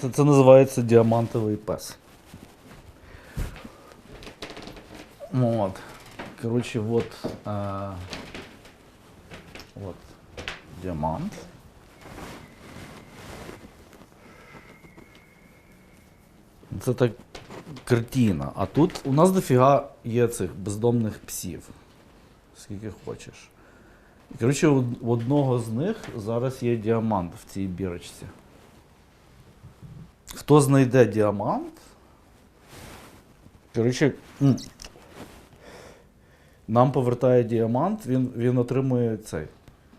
Це, це називається діамантовий пес. От. Коротше, от. Е, от. Діамант. Це так картина. А тут у нас дофіга є цих бездомних псів. Скільки хочеш. Коротше, у одного з них зараз є діамант в цій бірочці. Хто знайде діамант? Коротше, нам повертає діамант, він, він отримує цей.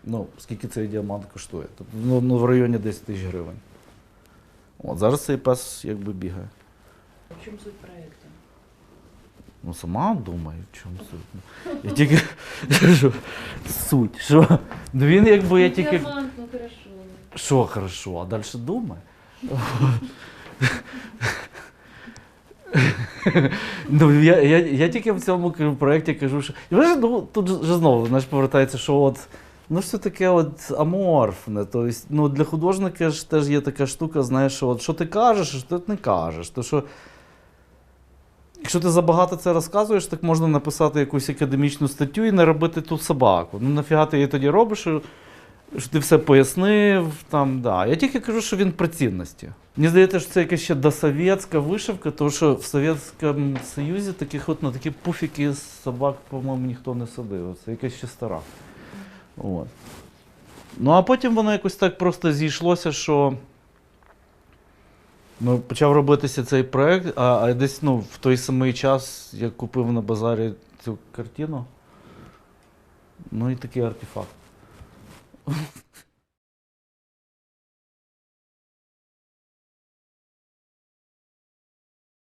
Ну, скільки цей діамант коштує? Тобто, ну, ну, в районі 10 тисяч гривень. От, зараз цей пес якби бігає. В чому суть проекту? Ну, сама думаю, в чому суть. Ну, Я тільки. Суть. Що? Ну він якби я тільки. Діамант, ну хорошо. Що хорошо, а далі думай. ну, я, я, я тільки в цьому проєкті кажу, що. Ну, тут же знову знаєш, повертається, що от. Ну, все таке от аморфне. Тобто, ну, для художника ж теж є така штука, знаєш, що от, що ти кажеш, а що ти не кажеш. То, що, якщо ти забагато це розказуєш, так можна написати якусь академічну статтю і не робити ту собаку. Ну, нафіга ти її тоді робиш? що ти все пояснив. Там, да. Я тільки кажу, що він про цінності. Мені здається, що це якась ще досовєтська вишивка, тому що в Совєтському Союзі таких от на такі пуфіки з собак, по-моєму, ніхто не садив. Це якась ще стара. От. Ну, а потім воно якось так просто зійшлося, що. Ну, почав робитися цей проєкт, а, а десь ну, в той самий час я купив на базарі цю картину. Ну і такий артефакт.